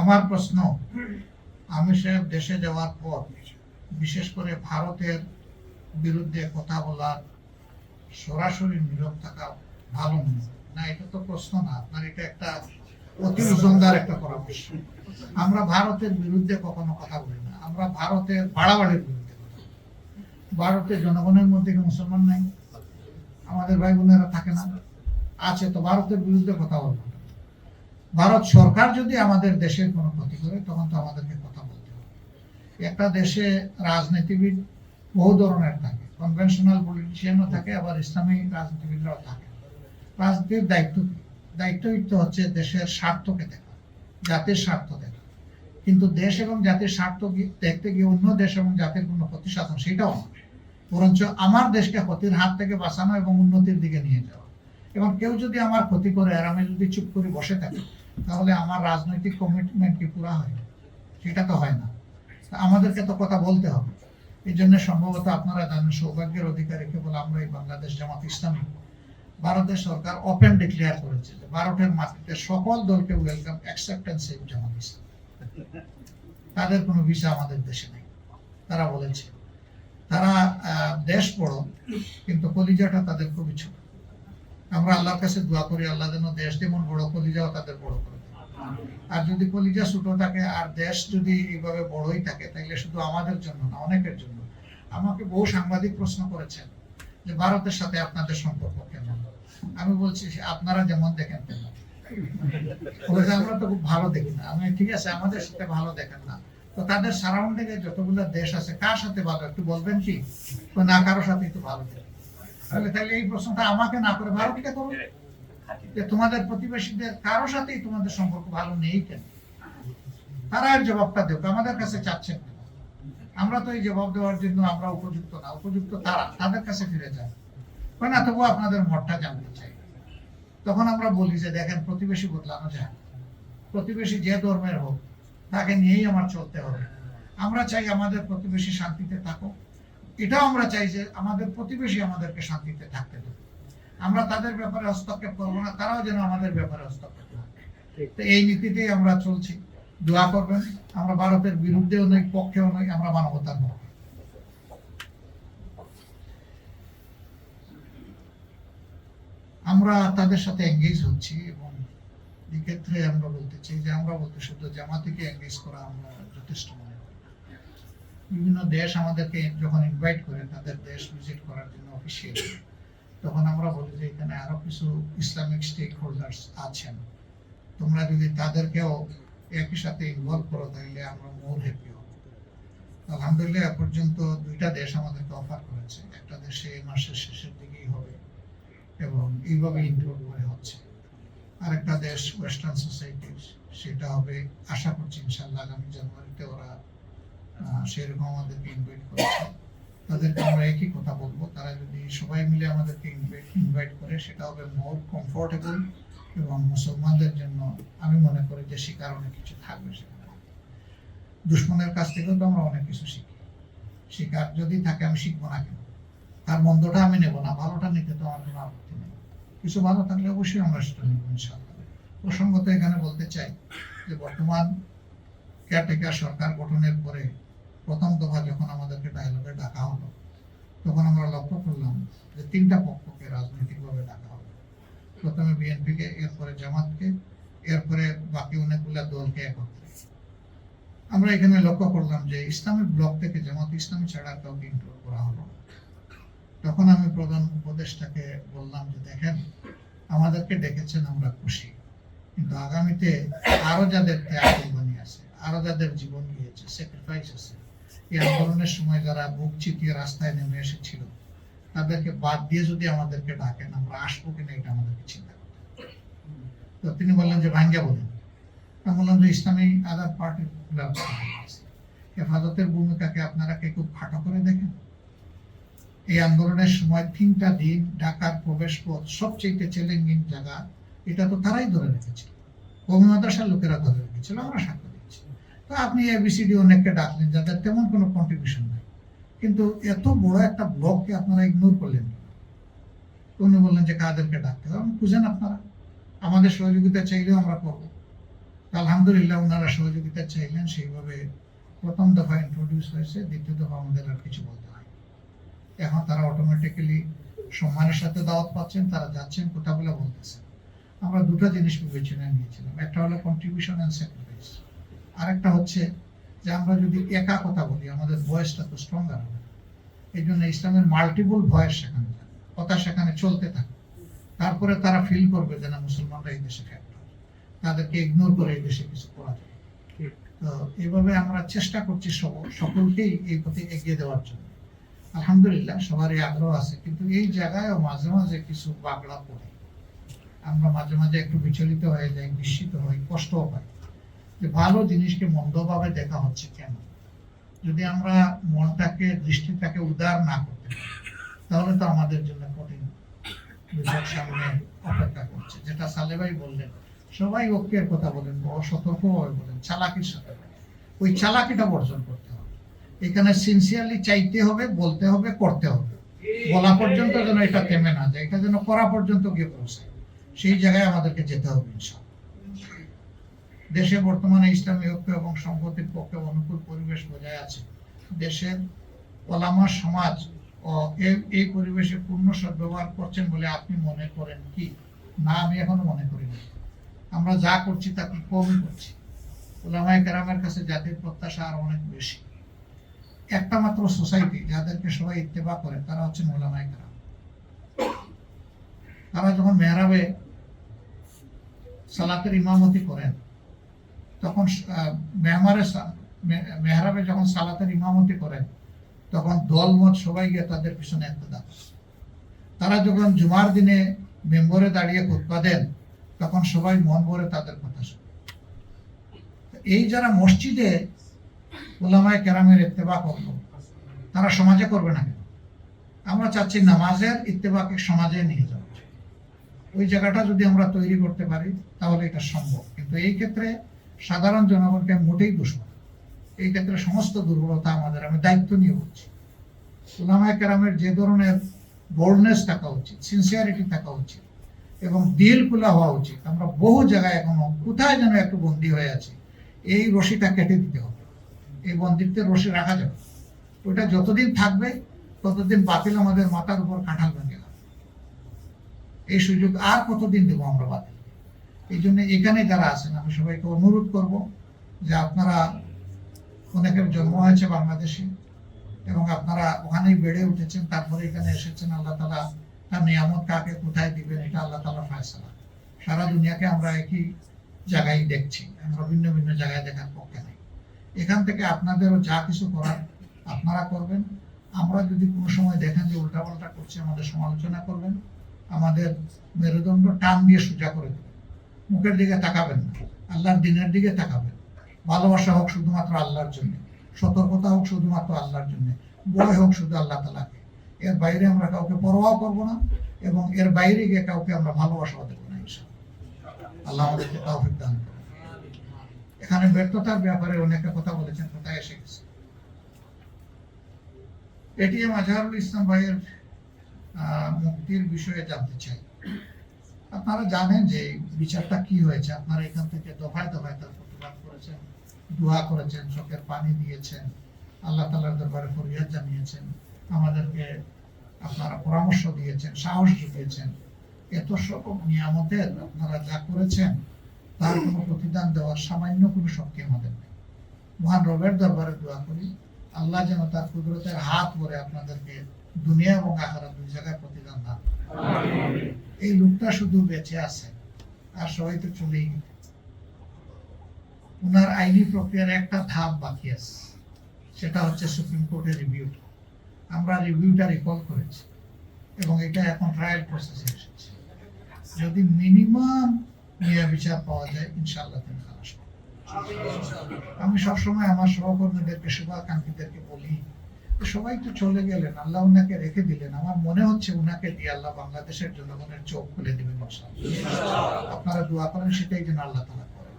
আমার প্রশ্ন আমি সাহেব দেশে যাওয়ার পর বিশেষ করে ভারতের বিরুদ্ধে কথা বলার সরাসরি নীরব থাকা ভালো না। এটা তো প্রশ্ন না আপনার এটা একটা অতি ওজনদার একটা পরামর্শ। আমরা ভারতের বিরুদ্ধে কখনো কথা বলি না আমরা ভারতের বাড়াবাড়ির বিরুদ্ধে ভারতের জনগণের মধ্যে কি মুসলমান নাই আমাদের ভাই বোনেরা থাকে না আছে তো ভারতের বিরুদ্ধে কথা বলব না। ভারত সরকার যদি আমাদের দেশের কোনো ক্ষতি করে, তখন তো আমাদেরকে কথা বলতে হবে। একটা দেশে রাজনীতিবিদ বহু ধরনের থাকে। কনভেনশনাল পলিটিশিয়ানও থাকে, আবার ইসলামী রাজনীতিবিদরাও থাকে। রাজনীতির দায়িত্ব কি? দায়িত্ব হচ্ছে দেশের স্বার্থকে দেখা, জাতির স্বার্থ দেখা। কিন্তু দেশ এবং জাতির স্বার্থ দেখতে গিয়ে অন্য দেশ এবং জাতির কোনো ক্ষতি সাধন সেটাও না বরঞ্চ আমার দেশকে ক্ষতির হাত থেকে বাঁচানো এবং উন্নতির দিকে নিয়ে যাওয়া। এবং কেউ যদি আমার ক্ষতি করে আর আমি যদি চুপ করে বসে থাকি তাহলে আমার রাজনৈতিক কমিটমেন্ট কি পুরা হয়? সেটা তো হয় না। আমাদেরকে তো কথা বলতে হবে। এই জন্য সম্ভবত আপনারা জানেন, সৌভাগ্যের অধিকারী কেবল আমরা এই বাংলাদেশ জামাত ইসলামী। ভারতের সরকার ওপেন ডিক্লেয়ার করেছে যে ভারতের মাটিতে সকল দলকে welcome acceptance in Jamaat Islam. তাদের কোনো ভিসা আমাদের দেশে নেই। তারা বলেছে। তারা দেশ বড় কিন্তু কলিজাটা তাদের খুবই ছোট। আমরা আল্লাহর কাছে দোয়া করি, আল্লাহ যেন দেশ যেমন বড় কলিজাও তাদের বড় করে আর যদি কলিজা ছোট থাকে, আর দেশ যদি এইভাবে বড়ই থাকে তাহলে শুধু আমাদের জন্য না, অনেকের জন্য। আমাকে বহু সাংবাদিক প্রশ্ন করেছেন যে, ভারতের সাথে আপনাদের সম্পর্ক কেমন? আমি বলছি, আপনারা যেমন দেখেন তেমন। আমরা তো খুব ভালো দেখি না। আমি, ঠিক আছে, আমাদের সাথে ভালো দেখেন না। তো তাদের সারাউন্ডিং এ যতগুলো দেশ আছে, কার সাথে ভালো? একটু বলবেন কি? না কারোর সাথেই তো ভালো দেখি তাহলে তাহলে এই প্রশ্নটা আমাকে না করে ভারতকে করো। যে তোমাদের প্রতিবেশীদের কারোর সাথেই তোমাদের সম্পর্ক ভালো নেই কেন? তারা এর জবাবটা দেব আমাদের কাছে চাচ্ছেন আমরা তো এই জবাব দেওয়ার জন্য আমরা উপযুক্ত না, উপযুক্ত তারা, তাদের কাছে ফিরে না আপনাদের মতটা জানতে চাই। তখন আমরা বলি যে, দেখেন, প্রতিবেশী বদলানো যায় প্রতিবেশী যে ধর্মের হোক, তাকে নিয়েই আমার চলতে হবে। আমরা চাই আমাদের প্রতিবেশী শান্তিতে থাকুক। এটাও আমরা চাই যে আমাদের প্রতিবেশী আমাদেরকে শান্তিতে থাকতে দেবে। আমরা তাদের ব্যাপারে হস্তক্ষেপ করব না তারাও যেন আমাদের ব্যাপারে হস্তক্ষেপ না তো এই নীতিতেই আমরা চলছি। দোয়া করবেন আমরা ভারতের বিরুদ্ধেও নই পক্ষেও নই আমরা মানবতার পক্ষে আমরা তাদের সাথে এঙ্গেজ হচ্ছি এবং এই ক্ষেত্রে আমরা বলতে চাই যে আমরা বলতে শুধু জামাতিকে এঙ্গেজ করা আমরা যথেষ্ট বিভিন্ন দেশ আমাদেরকে যখন ইনভাইট করে, তাদের দেশ ভিজিট করার জন্য অফিসিয়াল তখন আমরা বলি যে এখানে আরও কিছু ইসলামিক স্টেক হোল্ডার্স আছেন। তোমরা যদি তাদেরকেও একই সাথে ইনভলভ করো, তাহলে আমরা মোর হ্যাপি হব। আলহামদুলিল্লাহ পর্যন্ত দুইটা দেশ আমাদেরকে অফার করেছে। একটা দেশে এই মাসের শেষের দিকেই হবে এবং এইভাবে ইনক্লুড করে হচ্ছে। আরেকটা দেশ ওয়েস্টার্ন সোসাইটি সেটা হবে, আশা করছি ইনশাল্লাহ আগামী জানুয়ারিতে ওরা সেরকম আমাদেরকে ইনভাইট করেছে। তাদেরকে আমরা একই কথা বলব। তারা যদি সবাই মিলে আমাদেরকে ইনভাইট করে, সেটা হবে মোর কমফোর্টেবল এবং মুসলমানদের জন্য আমি মনে করি যে শিকার অনেক কিছু থাকবে সেখানে। দুশ্মনের কাছ থেকেও তো আমরা অনেক কিছু শিখি। শিকার যদি থাকে, আমি শিখব না কেন? তার মন্দটা আমি নেব না, ভালোটা নিতে তো আমার কোনো আপত্তি নেই। কিছু ভালো থাকলে অবশ্যই আমরা সেটা নেব, ইনশাআল্লাহ। প্রসঙ্গত এখানে বলতে চাই যে বর্তমান কেয়ারটেকার সরকার গঠনের পরে প্রথম দফা যখন আমাদেরকে ডায়লগে ডাকা হলো, তখন আমরা লক্ষ্য করলাম যে তিনটা পক্ষকে রাজনৈতিকভাবে ডাকা হলো। প্রথমে বিএনপিকে, এরপরে জামাতকে, এরপরে বাকি অনেকগুলা দলকে একত্রে। আমরা এখানে লক্ষ্য করলাম যে ইসলামিক ব্লক থেকে জামাত ইসলামী ছাড়া কাউকে ইনক্লুড করা হলো তখন আমি প্রধান উপদেষ্টাকে বললাম যে, দেখেন, আমাদেরকে ডেকেছেন আমরা খুশি। কিন্তু আগামীতে আরও যাদের ত্যাগ আছে, আরও যাদের জীবন গিয়েছে স্যাক্রিফাইস আছে এই আন্দোলনের সময় যারা বুক চিতিয়ে রাস্তায় নেমে এসেছিল, তাদেরকে বাদ দিয়ে যদি আমাদেরকে ডাকেন, আমরা আসব কিনা এটা আমাদেরকে চিন্তা তো তিনি বললেন যে, ভাঙ্গা বলেন। আমি বললাম যে, ইসলামী আদার পার্টি হেফাজতের ভূমিকাকে আপনারা কে খুব খাটো করে দেখেন? এই আন্দোলনের সময় তিনটা দিন ঢাকার প্রবেশ পথ সবচেয়ে চ্যালেঞ্জিং জায়গা, এটা তো তারাই ধরে রেখেছিল। কমি মাদ্রাসার লোকেরা ধরে রেখেছিল, আমরা দিচ্ছি তো আপনি এবিসিডি অনেককে ডাকলেন যাদের তেমন কোনো কন্ট্রিবিউশন নাই। কিন্তু এত বড় একটা ব্লককে আপনারা ইগনোর করলেন উনি বললেন যে কাদেরকে ডাকতে হবে। বুঝেন আপনারা, আমাদের সহযোগিতা চাইলেও আমরা করব। আলহামদুলিল্লাহ ওনারা সহযোগিতা চাইলেন, সেইভাবে প্রথম দফা ইন্ট্রোডিউস হয়েছে, দ্বিতীয় দফা আমাদের আর কিছু বলতে হয় এখন তারা অটোমেটিক্যালি সম্মানের সাথে দাওয়াত পাচ্ছেন, তারা যাচ্ছেন কথাগুলো বলতেছেন। আমরা দুটো জিনিস বিবেচনায় নিয়েছিলাম। একটা হলো কন্ট্রিবিউশন অ্যান্ড স্যাক্রিফাইস আরেকটা হচ্ছে যে আমরা যদি একা কথা বলি আমাদের ভয়েসটা তো স্ট্রঙ্গার হবে। এই জন্য ইসলামের মাল্টিপল ভয়েস সেখানে কথা সেখানে চলতে থাকে। তারপরে তারা ফিল করবে যে না মুসলমানরা এই দেশে ফ্যাক্টর তাদেরকে ইগনোর করে এই দেশে কিছু করা যায়। তো এইভাবে আমরা চেষ্টা করছি সব- সকলকেই এই পথে এগিয়ে দেওয়ার জন্য। আলহামদুলিল্লাহ সবারই আগ্রহ আছে কিন্তু এই জায়গায়ও মাঝে মাঝে কিছু বাগড়া পড়ে। আমরা মাঝে মাঝে একটু বিচলিত হয়ে যাই বিস্মিত হই কষ্টও পাই। যে ভালো জিনিসকে মন্দভাবে দেখা হচ্ছে কেন? যদি আমরা মনটাকে, দৃষ্টিটাকে উদার না করতে তাহলে তো আমাদের জন্য কঠিন সামনে অপেক্ষা করছে। যেটা সালে ভাই বললেন, সবাই ঐক্যের কথা বলেন অসতর্ক ভাবে বলেন, চালাকির সাথে ওই চালাকিটা বর্জন করতে হবে। এখানে সিনসিয়ারলি চাইতে হবে, বলতে হবে, করতে হবে। বলা পর্যন্ত যেন এটা থেমে না যায়, এটা যেন করা পর্যন্ত গিয়ে পৌঁছায়। সেই জায়গায় আমাদেরকে যেতে হবে ইনশাআল্লাহ। দেশে বর্তমানে ইসলামী ঐক্য এবং সংহতির পক্ষে অনুকূল পরিবেশ বজায় আছে। দেশের ওলামা সমাজ ও এই- পরিবেশে পূর্ণ সদ্ব্যবহার করছেন বলে আপনি মনে করেন কি? না, আমি এখনও মনে করি না আমরা যা করছি তা কি কমই করছি? ওলামায় কেরামের কাছে জাতির প্রত্যাশা আরও অনেক বেশি। একটা মাত্র সোসাইটি যাদেরকে সবাই ইত্তেবা করে, তারা হচ্ছেন ওলামায় কেরাম। তারা যখন মেহরাবে সালাতের ইমামতি করেন তখন মেহমারে মেহরাবে যখন সালাতের ইমামতি করেন, তখন দলমত সবাই গিয়ে তাদের পিছনে একটা তারা যখন জুমার দিনে মেম্বরে দাঁড়িয়ে খুতবা দেন, তখন সবাই মন ভরে তাদের কথা শোনে। এই যারা মসজিদে ওলামায় কেরামের ইত্তেবা করল, তারা সমাজে করবে না কেন? আমরা চাচ্ছি নামাজের ইত্তেবাকে সমাজে নিয়ে যাওয়া। ওই জায়গাটা যদি আমরা তৈরি করতে পারি, তাহলে এটা সম্ভব। কিন্তু এই ক্ষেত্রে সাধারণ জনগণকে আমি মোটেই না। এই ক্ষেত্রে সমস্ত দুর্বলতা আমাদের, আমি দায়িত্ব নিয়ে বলছি। ওলামায় কেরামের যে ধরনের বোল্ডনেস থাকা উচিত সিনসিয়ারিটি থাকা উচিত, এবং দিল খোলা হওয়া উচিত। আমরা বহু জায়গায় এখনও কোথায় যেন একটু বন্দী হয়ে আছি, এই রশিটা কেটে দিতে হবে। এই বন্দিত্বের রশি রাখা যাবে না। ওইটা যতদিন থাকবে, ততদিন বাতিল আমাদের মাথার উপর কাঁঠাল ভেঙে এই সুযোগ আর কতদিন দেবো আমরা বাতিল? এই জন্য এখানে যারা আছেন, আমি সবাইকে অনুরোধ করব যে আপনারা অনেকের জন্ম হয়েছে বাংলাদেশে এবং আপনারা ওখানেই বেড়ে উঠেছেন, তারপরে এখানে এসেছেন, আল্লাহ তালা তার নিয়ামত কাকে কোথায় দিবেন, এটা আল্লাহ তালা ফায়সালা। সারা দুনিয়াকে আমরা একই জায়গায় দেখছি, আমরা ভিন্ন ভিন্ন জায়গায় দেখার পক্ষে নেই। এখান থেকে আপনাদেরও যা কিছু করার আপনারা করবেন। আমরা যদি কোনো সময় দেখেন যে উল্টাপাল্টা করছে, আমাদের সমালোচনা করবেন, আমাদের মেরুদণ্ড টান দিয়ে সোজা করে দেবেন। মুখের দিকে তাকাবেন আল্লাহর দিনের দিকে তাকাবেন। ভালোবাসা হোক শুধুমাত্র আল্লাহর জন্য, সতর্কতা হোক শুধুমাত্র আল্লাহর জন্য, ভয় হোক শুধু আল্লাহ তালাকে এর বাইরে আমরা কাউকে পরোয়াও করব না এবং এর বাইরে গিয়ে কাউকে আমরা ভালোবাসাও দেবো না আল্লাহ আমাদেরকে তৌফিক দান এখানে ব্যর্থতার ব্যাপারে অনেকে কথা বলেছেন, কোথায় এসে গেছে? এটিএম আজহারুল ইসলাম ভাইয়ের মুক্তির বিষয়ে জানতে চাই। আপনারা জানেন যে বিচারটা কি হয়েছে? আপনারা এখান থেকে দফায় দফায় তার প্রতিবাদ করেছেন, দোয়া করেছেন চোখের পানি দিয়েছেন, আল্লাহ তালার দরবারে ফরিয়াদ জানিয়েছেন, আমাদেরকে আপনারা পরামর্শ দিয়েছেন, সাহস জুগিয়েছেন। এত সব নিয়ামতের আপনারা যা করেছেন, তার কোনো প্রতিদান দেওয়ার সামান্য কোনো শক্তি আমাদের নেই। মহান রবের দরবারে দোয়া করি, আল্লাহ যেন তার কুদরতের হাত ভরে আপনাদেরকে দুনিয়া এবং আখারা দুই জায়গায় প্রতিদান দান এই লোকটা শুধু বেঁচে আছে, আর সবাই তো চলেই ওনার আইনি প্রক্রিয়ার একটা ধাপ বাকি আছে, সেটা হচ্ছে সুপ্রিম কোর্টের রিভিউ আমরা রিভিউটা রিকল করেছি, এবং এটা এখন ট্রায়াল প্রসেসে এসেছে। যদি মিনিমাম নিয়ে বিচার পাওয়া যায়, ইনশাআল্লাহ তিনি খালাস আমি সবসময় আমার সহকর্মীদেরকে, শুভাকাঙ্ক্ষীদেরকে বলি সবাই তো চলে গেলেন, আল্লাহ উনাকে রেখে দিলেন আমার মনে হচ্ছে উনাকে দিয়ে আল্লাহ বাংলাদেশের জনগণের চোখ খুলে দিবেন। আপনারা দোয়া করেন, সেটাই যেন আল্লাহ তালা করেন